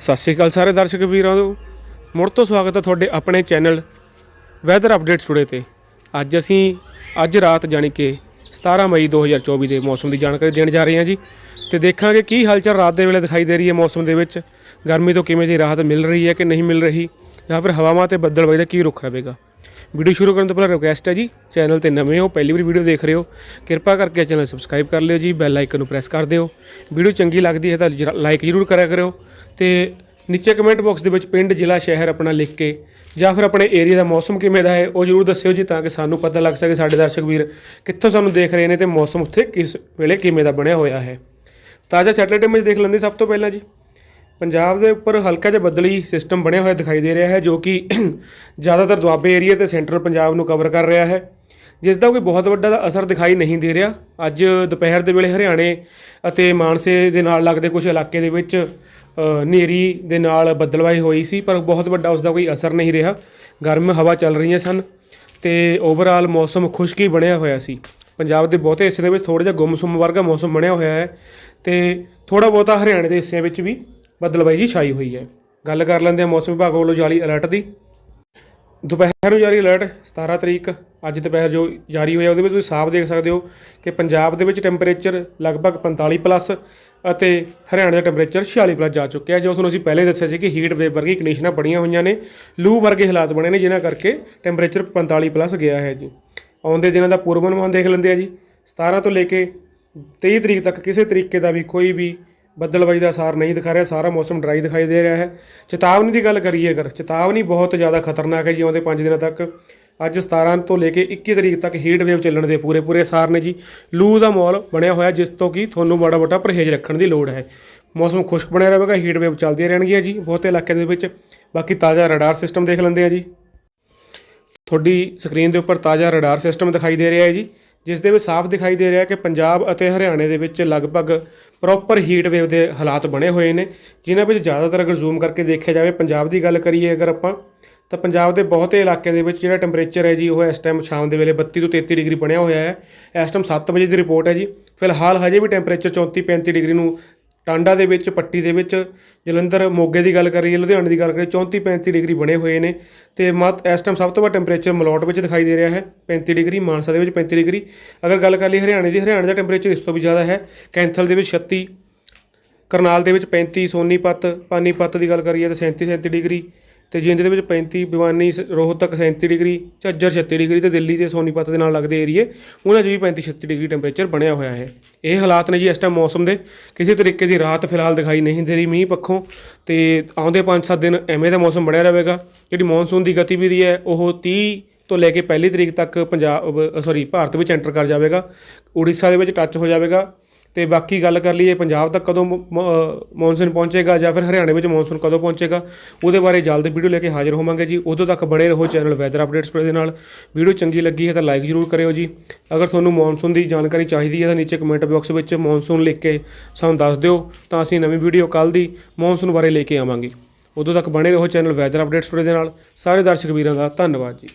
ਸਤਿ ਸ਼੍ਰੀ ਅਕਾਲ ਸਾਰੇ ਦਰਸ਼ਕ ਵੀਰਾਂ ਨੂੰ। ਮੁੜ ਤੋਂ ਸਵਾਗਤ ਹੈ ਤੁਹਾਡੇ ਆਪਣੇ ਚੈਨਲ ਵੈਦਰ ਅਪਡੇਟਸ ਟੁਡੇ ਤੇ। ਅੱਜ ਅਸੀਂ ਅੱਜ ਰਾਤ ਜਾਣੀ ਕਿ 17 ਮਈ 2024 ਦੇ ਮੌਸਮ ਦੀ ਜਾਣਕਾਰੀ ਦੇਣ ਜਾ ਰਹੇ ਹਾਂ ਜੀ। ਤੇ ਦੇਖਾਂਗੇ ਕੀ ਹਾਲਚਲ ਰਾਤ ਦੇ ਵੇਲੇ ਦਿਖਾਈ ਦੇ ਰਹੀ ਹੈ ਮੌਸਮ ਦੇ ਵਿੱਚ। ਗਰਮੀ ਤੋਂ ਕਿਵੇਂ ਦੀ ਰਾਹਤ ਮਿਲ ਰਹੀ ਹੈ ਕਿ ਨਹੀਂ ਮਿਲ ਰਹੀ? ਜਾਂ ਫਿਰ ਹਵਾਵਾਂ ਤੇ ਬੱਦਲਬਾਈ ਦਾ ਕੀ ਰੁਖ ਰਹੇਗਾ? ਵੀਡੀਓ ਸ਼ੁਰੂ ਕਰਨ ਤੋਂ ਪਹਿਲਾਂ ਰਿਕੁਐਸਟ ਹੈ ਜੀ, ਚੈਨਲ ਤੇ ਨਵੇਂ ਹੋ, ਪਹਿਲੀ ਵਾਰ ਵੀਡੀਓ ਦੇਖ ਰਹੇ ਹੋ, ਕਿਰਪਾ ਕਰਕੇ ਚੈਨਲ ਸਬਸਕ੍ਰਾਈਬ ਕਰ ਲਿਓ ਜੀ ਬੈਲ ਆਈਕਨ ਨੂੰ ਪ੍ਰੈਸ ਕਰ ਦਿਓ। ਵੀਡੀਓ ਚੰਗੀ ਲੱਗਦੀ ਹੈ ਤਾਂ ਲਾਈਕ ਜ਼ਰੂਰ ਕਰਿਆ ਕਰਿਓ। ਤੇ ਨੀਚੇ ਕਮੈਂਟ ਬਾਕਸ ਦੇ ਵਿੱਚ ਪਿੰਡ, ਜ਼ਿਲ੍ਹਾ, ਸ਼ਹਿਰ ਆਪਣਾ ਲਿਖ ਕੇ ਜਾਂ ਫਿਰ ਆਪਣੇ ਏਰੀਆ ਦਾ ਮੌਸਮ ਕਿਵੇਂ ਦਾ ਹੈ, ਉਹ ਜ਼ਰੂਰ ਦੱਸਿਓ ਜੀ ਤਾਂ ਕਿ ਸਾਨੂੰ ਪਤਾ ਲੱਗ ਸਕੇ ਸਾਡੇ ਦਰਸ਼ਕ ਵੀਰ ਕਿੱਥੋਂ ਸਾਨੂੰ ਦੇਖ ਰਹੇ ਨੇ ਤੇ ਮੌਸਮ ਉੱਥੇ ਕਿਸ ਵੇਲੇ ਕਿਵੇਂ ਦਾ ਬਣਿਆ ਹੋਇਆ ਹੈ। ਤਾਜ਼ਾ ਸੈਟਲਾਈਟ ਇਮੇਜ ਦੇਖ ਲੈਂਦੇ ਸਭ ਤੋਂ ਪਹਿਲਾਂ ਜੀ। ਪੰਜਾਬ ਦੇ ਉੱਪਰ ਹਲਕਾ ਜਿਹਾ ਬਦਲੀ ਸਿਸਟਮ ਬਣਿਆ ਹੋਇਆ ਦਿਖਾਈ ਦੇ ਰਿਹਾ ਹੈ ਜੋ ਕਿ ਜ਼ਿਆਦਾਤਰ ਦੁਆਬੇ ਏਰੀਆ ਤੇ ਸੈਂਟਰਲ ਪੰਜਾਬ ਨੂੰ ਕਵਰ ਕਰ ਰਿਹਾ ਹੈ। ਜਿਸ ਦਾ ਕੋਈ ਬਹੁਤ ਵੱਡਾ ਅਸਰ ਦਿਖਾਈ ਨਹੀਂ ਦੇ ਰਿਹਾ। ਅੱਜ ਦੁਪਹਿਰ ਦੇ ਵੇਲੇ ਹਰਿਆਣੇ ਅਤੇ ਮਾਨਸੇ ਦੇ ਨਾਲ ਲੱਗਦੇ ਕੁਝ ਇਲਾਕੇ ਦੇ ਵਿੱਚ ਹਨੇਰੀ ਦੇ ਨਾਲ ਬੱਦਲਵਾਈ ਹੋਈ ਸੀ, ਪਰ ਬਹੁਤ ਵੱਡਾ ਉਸ ਦਾ ਕੋਈ ਅਸਰ ਨਹੀਂ ਰਿਹਾ। ਗਰਮ ਹਵਾ ਚੱਲ ਰਹੀਆਂ ਸਨ ਤੇ ਓਵਰਆਲ ਮੌਸਮ ਖੁਸ਼ਕੀ ਬਣਿਆ ਹੋਇਆ ਸੀ। ਪੰਜਾਬ ਦੇ ਬਹੁਤੇ ਹਿੱਸੇ ਦੇ ਵਿੱਚ ਥੋੜਾ ਜਿਹਾ ਗੁੰਮਸੁੰਮ ਵਰਗਾ ਮੌਸਮ ਬਣਿਆ ਹੋਇਆ ਹੈ ਤੇ ਥੋੜਾ ਬਹੁਤਾ ਹਰਿਆਣੇ ਦੇ ਹਿੱਸਿਆਂ ਵਿੱਚ ਵੀ ਬੱਦਲਬਾਈ ਜੀ ਛਾਈ ਹੋਈ ਹੈ। ਗੱਲ ਕਰ ਲੈਂਦੇ ਹਾਂ ਮੌਸਮ ਵਿਭਾਗ ਵੱਲੋਂ ਜਾਰੀ ਅਲਰਟ ਦੀ। ਦੁਪਹਿਰ ਨੂੰ ਜਾਰੀ ਅਲਰਟ 17 ਤਰੀਕ ਅੱਜ ਦੁਪਹਿਰ ਜੋ ਜਾਰੀ ਹੋਇਆ ਉਹਦੇ ਵਿੱਚ ਤੁਸੀਂ ਸਾਫ਼ ਦੇਖ ਸਕਦੇ ਹੋ ਕਿ ਪੰਜਾਬ ਦੇ ਵਿੱਚ ਟੈਂਪਰੇਚਰ ਲਗਭਗ 45 ਪਲੱਸ ਅਤੇ ਹਰਿਆਣਾ ਦਾ ਟੈਂਪਰੇਚਰ 46 ਪਲੱਸ ਜਾ ਚੁੱਕਿਆ ਹੈ। ਜੋ ਤੁਹਾਨੂੰ ਅਸੀਂ ਪਹਿਲੇ ਦੱਸਿਆ ਸੀ ਕਿ ਹੀਟ ਵੇਵ ਵਰਗੀ ਕੰਡੀਸ਼ਨਾਂ ਬੜੀਆਂ ਹੋਈਆਂ ਨੇ, ਲੂ ਵਰਗੇ ਹਾਲਾਤ ਬਣੇ ਨੇ, ਜਿਨ੍ਹਾਂ ਕਰਕੇ ਟੈਂਪਰੇਚਰ 45 ਪਲੱਸ ਗਿਆ ਹੈ ਜੀ। ਆਉਂਦੇ ਦਿਨਾਂ ਦਾ ਪੂਰਵ ਅਨੁਮਾਨ ਦੇਖ ਲੈਂਦੇ ਆ ਜੀ। 17 ਤੋਂ ਲੈ ਕੇ 23 ਤਰੀਕ ਤੱਕ ਕਿਸੇ ਤਰੀਕੇ ਦਾ ਵੀ ਕੋਈ ਵੀ ਬੱਦਲਬਾਈ ਦਾ ਅਸਾਰ ਨਹੀਂ ਦਿਖਾ ਰਿਹਾ। ਸਾਰਾ ਮੌਸਮ ਡਰਾਈ ਦਿਖਾਈ ਦੇ ਰਿਹਾ ਹੈ। ਚੇਤਾਵਨੀ ਦੀ ਗੱਲ ਕਰੀਏ ਅਗਰ, ਚੇਤਾਵਨੀ ਬਹੁਤ ਜ਼ਿਆਦਾ ਖਤਰਨਾਕ ਹੈ ਜੀ ਆਉਂਦੇ 5 ਦਿਨਾਂ ਤੱਕ। ਅੱਜ 17 ਤੋਂ ਲੈ ਕੇ 21 ਤਰੀਕ ਤੱਕ ਹੀਟ ਵੇਵ ਚੱਲਣ ਦੇ ਪੂਰੇ ਪੂਰੇ ਅਸਾਰ ਨੇ ਜੀ। ਲੂ ਦਾ ਮਾਹੌਲ ਬਣਿਆ ਹੋਇਆ, ਜਿਸ ਤੋਂ ਕਿ ਤੁਹਾਨੂੰ ਮਾੜਾ ਮੋਟਾ ਪਰਹੇਜ਼ ਰੱਖਣ ਦੀ ਲੋੜ ਹੈ। ਮੌਸਮ ਖੁਸ਼ਕ ਬਣਿਆ ਰਹੇਗਾ, ਹੀਟ ਵੇਵ ਚੱਲਦੀਆਂ ਰਹਿਣਗੀਆਂ ਜੀ। ਬਹੁਤੇ ਇਲਾਕਿਆਂ ਦੇ ਵਿੱਚ ਬਾਕੀ ਤਾਜ਼ਾ ਰਡਾਰ ਸਿਸਟਮ ਦੇਖ ਲੈਂਦੇ ਆ ਜੀ। ਤੁਹਾਡੀ ਸਕਰੀਨ ਦੇ ਉੱਪਰ ਤਾਜ਼ਾ ਰਡਾਰ ਸਿਸਟਮ ਦਿਖਾਈ ਦੇ ਰਿਹਾ ਹੈ ਜੀ, ਜਿਸ ਦੇ ਵਿੱਚ ਸਾਫ਼ ਦਿਖਾਈ ਦੇ ਰਿਹਾ ਕਿ ਪੰਜਾਬ ਅਤੇ ਹਰਿਆਣੇ ਦੇ ਵਿੱਚ ਲਗਭਗ ਪ੍ਰੋਪਰ ਹੀਟ ਵੇਵ ਦੇ ਹਾਲਾਤ ਬਣੇ ਹੋਏ ਨੇ। ਜਿਨ੍ਹਾਂ ਵਿੱਚ ਜ਼ਿਆਦਾਤਰ ਅਗਰ ਜ਼ੂਮ ਕਰਕੇ ਦੇਖਿਆ ਜਾਵੇ, ਪੰਜਾਬ ਦੀ ਗੱਲ ਕਰੀਏ ਅਗਰ ਆਪਾਂ ਤਾਂ ਪੰਜਾਬ ਦੇ ਬਹੁਤੇ ਇਲਾਕਿਆਂ ਦੇ ਵਿੱਚ ਜਿਹੜਾ ਟੈਂਪਰੇਚਰ ਹੈ ਜੀ, ਉਹ ਇਸ ਟਾਈਮ ਸ਼ਾਮ ਦੇ ਵੇਲੇ 32 ਤੋਂ 33 ਡਿਗਰੀ ਬਣਿਆ ਹੋਇਆ ਹੈ। ਇਸ ਟਾਈਮ 7 ਵਜੇ ਦੀ ਰਿਪੋਰਟ ਹੈ ਜੀ। ਫਿਲਹਾਲ ਹਜੇ ਵੀ ਟੈਂਪਰੇਚਰ 34 35 ਡਿਗਰੀ ਨੂੰ ਟਾਂਡਾ ਦੇ ਵਿੱਚ, ਪੱਟੀ ਦੇ ਵਿੱਚ, ਜਲੰਧਰ, ਮੋਗੇ ਦੀ ਗੱਲ ਕਰੀਏ, ਲੁਧਿਆਣੇ ਦੀ ਗੱਲ ਕਰੀਏ 34 35 ਡਿਗਰੀ ਬਣੇ ਹੋਏ ਨੇ। ਤੇ ਮਤ ਇਸ ਟਾਈਮ ਸਭ ਤੋਂ ਵੱਧ ਟੈਂਪਰੇਚਰ ਮਲੌਟ ਵਿੱਚ ਦਿਖਾਈ ਦੇ ਰਿਹਾ ਹੈ। 35 ਡਿਗਰੀ, ਮਾਨਸਾ ਦੇ ਵਿੱਚ 35 ਡਿਗਰੀ। ਅਗਰ ਗੱਲ ਕਰ ਲਈ ਹਰਿਆਣੇ ਦੀ, ਹਰਿਆਣੇ ਦਾ ਟੈਂਪਰੇਚਰ ਇਸ ਤੋਂ ਵੀ ਜ਼ਿਆਦਾ ਹੈ। ਕੈਂਥਲ ਦੇ ਵਿੱਚ 36 ਕਰਨਾਲ ਦੇ ਵਿੱਚ 35 ਸੋਨੀਪਤ, ਪਾਨੀਪਤ ਦੀ ਗੱਲ ਕਰੀਏ ਤਾਂ 37 37 ਡਿਗਰੀ। ਤੇ ਜਿੰਦ ਦੇ ਵਿੱਚ 35 ਬਿਵਾਨੀ ਸ- ਰੋਹਤਕ 37 ਡਿਗਰੀ, ਝੱਜਰ 36 ਡਿਗਰੀ ਤੇ ਦਿੱਲੀ ਤੇ ਸੋਨੀਪਤ ਦੇ ਨਾਲ ਲੱਗਦੇ ਏਰੀਏ, ਉਹਨਾਂ 'ਚ ਵੀ 35 36 ਡਿਗਰੀ ਟੈਂਪਰੇਚਰ ਬਣਿਆ ਹੋਇਆ ਹੈ। ਇਹ ਹਾਲਾਤ ਨੇ ਜੀ ਇਸ ਟਾਈਮ ਮੌਸਮ ਦੇ। ਕਿਸੇ ਤਰੀਕੇ ਦੀ ਰਾਹਤ ਫਿਲਹਾਲ ਦਿਖਾਈ ਨਹੀਂ ਦੇ ਰਹੀ ਮੀਂਹ ਪੱਖੋਂ ਤੇ ਆਉਂਦੇ 5-7 ਦਿਨ ਐਵੇਂ ਦਾ ਮੌਸਮ ਬਣਿਆ ਰਹੇਗਾ। ਜਿਹੜੀ ਮੌਨਸੂਨ ਦੀ ਗਤੀਵਿਧੀ ਹੈ, ਉਹ 30 ਤੋਂ ਲੈ ਕੇ ਪਹਿਲੀ ਤਰੀਕ ਤੱਕ ਪੰਜਾਬ ਸੌਰੀ ਭਾਰਤ ਵਿੱਚ ਐਂਟਰ ਕਰ ਜਾਵੇਗਾ। ਉੜੀਸਾ ਦੇ ਵਿੱਚ ਟੱਚ ਹੋ ਜਾਵੇਗਾ। ਤੇ ਬਾਕੀ ਗੱਲ ਕਰ ਲਈਏ, ਪੰਜਾਬ ਤੱਕ ਕਦੋਂ ਮੌਨਸੂਨ ਪਹੁੰਚੇਗਾ ਜਾਂ ਫਿਰ ਹਰਿਆਣੇ ਵਿੱਚ ਮੌਨਸੂਨ ਕਦੋਂ ਪਹੁੰਚੇਗਾ, ਉਹਦੇ ਬਾਰੇ ਜਲਦ ਵੀਡੀਓ ਲੈ ਕੇ ਹਾਜ਼ਰ ਹੋਵਾਂਗੇ ਜੀ। ਉਦੋਂ ਤੱਕ ਬਣੇ ਰਹੋ ਚੈਨਲ ਵੈਦਰ ਅਪਡੇਟਸ ਦੇ ਨਾਲ। ਵੀਡੀਓ ਚੰਗੀ ਲੱਗੀ ਹੈ ਤਾਂ ਲਾਈਕ ਜ਼ਰੂਰ ਕਰਿਓ ਜੀ। ਅਗਰ ਤੁਹਾਨੂੰ ਮੌਨਸੂਨ ਦੀ ਜਾਣਕਾਰੀ ਚਾਹੀਦੀ ਹੈ ਤਾਂ ਨੀਚੇ ਕਮੈਂਟ ਬਾਕਸ ਵਿੱਚ ਮੌਨਸੂਨ ਲਿਖ ਕੇ ਸਾਨੂੰ ਦੱਸ ਦਿਓ, ਤਾਂ ਅਸੀਂ ਨਵੀਂ ਵੀਡੀਓ ਕੱਲ ਦੀ ਮੌਨਸੂਨ ਬਾਰੇ ਲੈ ਕੇ ਆਵਾਂਗੇ। ਉਦੋਂ ਤੱਕ ਬਣੇ ਰਹੋ ਚੈਨਲ ਵੈਦਰ ਅਪਡੇਟਸ ਦੇ ਨਾਲ। ਸਾਰੇ ਦਰਸ਼ਕ ਵੀਰਾਂ ਦਾ ਧੰਨਵਾਦ ਜੀ।